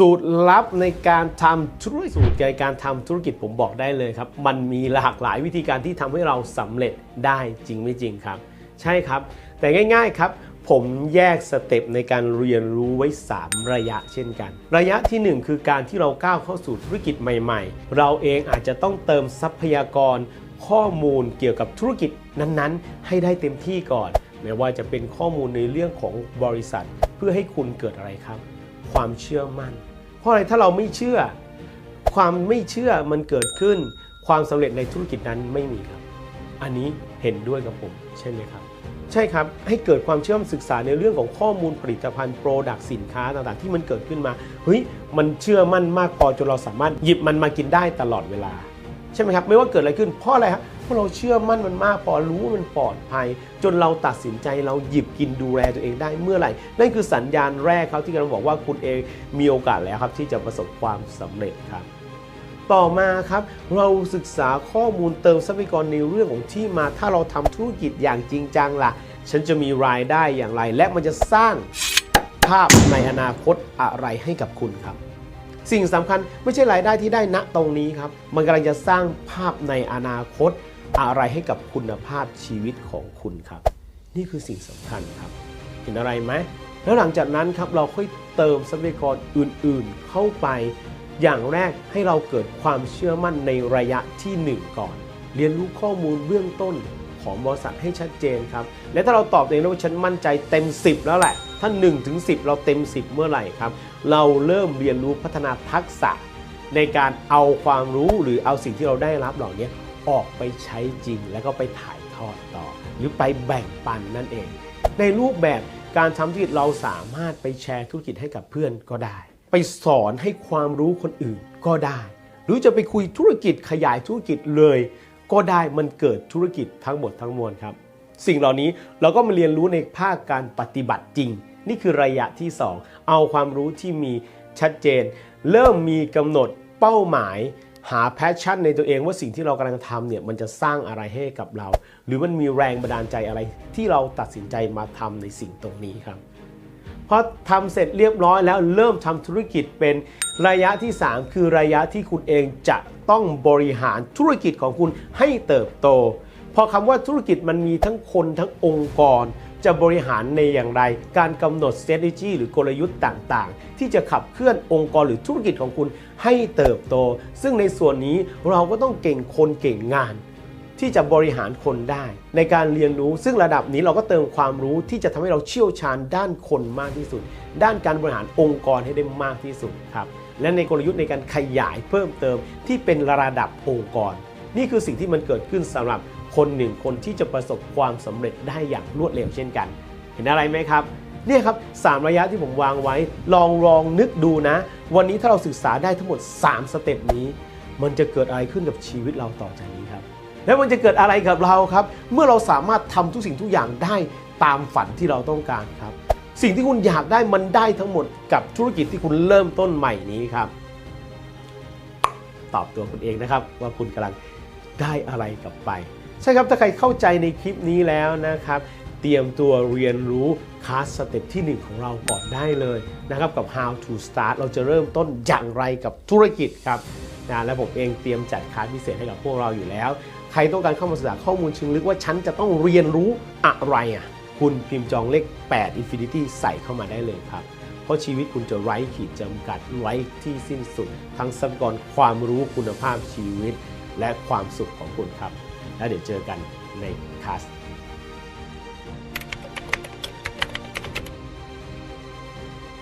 สูตรลับในการทำธุรกิจสูตรในการทำธุรกิจผมบอกได้เลยครับ มันมีหลากหลายวิธีการที่ทำให้เราสำเร็จได้จริงไม่จริงครับ ใช่ครับ แต่ง่าย ๆครับ ผมแยกสเต็ปในการเรียนรู้ไว้ 3 ระยะเช่นกัน ระยะทีหนึ่1 คือการที่เราก้าวเข้าสู่ธุรกิจใหม่ ๆ เราเองอาจจะต้องเติมทรัพยากร ข้อมูลเกี่ยวกับธุรกิจนั้นๆ ให้ได้เต็มที่ก่อนไม่ว่าจะเป็นข้อมูลในเรื่องของบริษัท เพื่อให้คุณเกิดอะไรครับ ความเชื่อมั่น เพราะอะไรถ้าเราไม่เชื่อ ความไม่เชื่อมันเกิดขึ้น ความสำเร็จในธุรกิจนั้นไม่มีครับ อันนี้เห็นด้วยกับผมใช่ไหมครับ ใช่ครับ ให้เกิดความเชื่อมศึกษาในเรื่องของข้อมูลผลิตภัณฑ์โปรดักต์สินค้าต่างๆ ที่มันเกิดขึ้นมาเฮ้ยมันเชื่อมั่นมากพอจนเราสามารถหยิบมันมากินได้ตลอดเวลา ใช่ไหมครับ ไม่ว่าเกิดอะไรขึ้นเพราะอะไรครับ เพราะเราเชื่อมั่นมันมากพอรู้ว่ามันปลอดภัย จนเราตัดสินใจเราหยิบกินดูแลตัวเองได้เมื่อไหร่ นั่นคือสัญญาณแรกครับที่กำลังบอกว่าคุณเองมีโอกาสแล้วครับที่จะประสบความสำเร็จครับต่อมาครับเราศึกษาข้อมูลเติมทรัพยากรในเรื่องของที่มาถ้าเราทำธุรกิจอย่างจริงจังล่ะ ฉันจะมีรายได้อย่างไร และมันจะสร้างภาพในอนาคตอะไรให้กับคุณครับ สิ่งสำคัญไม่ใช่รายได้ที่ได้ณตรงนี้ครับ มันกำลังจะสร้างภาพในอนาคต อะไรให้กับคุณภาพชีวิตของคุณครับ นี่คือสิ่งสำคัญครับ เห็นอะไรไหมแล้วหลังจากนั้นครับเราค่อยเติมทรัพยากรอื่นๆ เข้าไป อย่างแรกให้เราเกิดความเชื่อมั่นในระยะทีหนึ่1 ก่อน เรียนรู้ข้อมูลเบื้องต้นของบริษัทให้ชัดเจนครับ และถ้าเราตอบเองได้ว่าฉันมั่นใจเต็ม 10 แล้วแหละ ถ้า1ถึง10 เราเต็ม 10 เมื่อไหร่ครับ เราเริ่มเรียนรู้พัฒนาทักษะ ในการเอาความรู้หรือเอาสิ่งที่เราได้รับเหล่านี้ ออกไปใช้จริงแล้วก็ไปถ่ายทอดต่อ หรือไปแบ่งปันนั่นเอง ในรูปแบบการทำธุรกิจเราสามารถไปแชร์ธุรกิจให้กับเพื่อนก็ได้ ไปสอนให้ความรู้คนอื่นก็ได้ หรือจะไปคุยธุรกิจขยายธุรกิจเลย ก็ได้มันเกิดธุรกิจทั้งหมดทั้งมวลครับ สิ่งเหล่านี้เราก็มาเรียนรู้ในภาคการปฏิบัติจริง นี่คือระยะที่ 2 เอาความรู้ที่มีชัดเจน เริ่มมีกำหนดเป้าหมาย หาแพชชั่นในตัวเองว่าสิ่งที่เรากำลังทำเนี่ยมันจะสร้างอะไรให้กับเรา หรือมันมีแรงบันดาลใจอะไร ที่เราตัดสินใจมาทำในสิ่งตรงนี้ครับพอทำเสร็จเรียบร้อยแล้วเริ่มทำธุรกิจเป็นระยะที่ 3 คือระยะที่คุณเองจะต้องบริหารธุรกิจของคุณให้เติบโต พอคำว่าธุรกิจมันมีทั้งคนทั้งองค์กร จะบริหารในอย่างไร การกำหนด strategy หรือกลยุทธ์ต่างๆ ที่จะขับเคลื่อนองค์กรหรือธุรกิจของคุณให้เติบโต ซึ่งในส่วนนี้เราก็ต้องเก่งคนเก่งงาน ที่จะบริหารคนได้ ในการเรียนรู้ซึ่งระดับนี้เราก็เติมความรู้ที่จะทำให้เราเชี่ยวชาญด้านคนมากที่สุด ด้านการบริหารองค์กรให้ได้มากที่สุดครับและในกลยุทธ์ในการขยายเพิ่มเติมที่เป็นระดับองค์กร นี่คือสิ่งที่มันเกิดขึ้นสำหรับ คนหนึ่งคนที่จะประสบความสำเร็จได้อย่างรวดเร็วเช่นกัน เห็นอะไรไหมครับเนี่ยครับสามระยะที่ผมวางไว้ ลองลองนึกดูนะ วันนี้ถ้าเราศึกษาได้ทั้งหมด 3 สเต็ปนี้ มันจะเกิดอะไรขึ้นกับชีวิตเราต่อจากนี้ครับ แล้วมันจะเกิดอะไรกับเราครับ เมื่อเราสามารถทำทุกสิ่งทุกอย่างได้ตามฝันที่เราต้องการครับ สิ่งที่คุณอยากได้มันได้ทั้งหมดกับธุรกิจที่คุณเริ่มต้นใหม่นี้ครับ ตอบตัวคุณเองนะครับว่าคุณกำลังได้อะไรกลับไป ใช่ครับ ถ้าใครเข้าใจในคลิปนี้แล้วนะครับ เตรียมตัวเรียนรู้คลาสสเต็ปที่ 1 ของเราก่อนได้เลยนะครับ กับ how to start เราจะเริ่มต้นอย่างไรกับธุรกิจครับนะและผมเองเตรียมจัดคลาสพิเศษให้กับพวกเราอยู่แล้ว ใครต้องการเข้ามาศึกษาข้อมูลเชิงลึกว่าฉันจะต้องเรียนรู้อะไรอะคุณพิมพ์จองเลข 8 Infinity ใส่เข้ามาได้เลยครับ เพราะชีวิตคุณจะไร้ขีดจำกัดไร้ที่สิ้นสุด ทั้งทรัพยากรความรู้คุณภาพชีวิต และความสุขของคุณครับ แล้วเดี๋ยวเจอกันในคลาส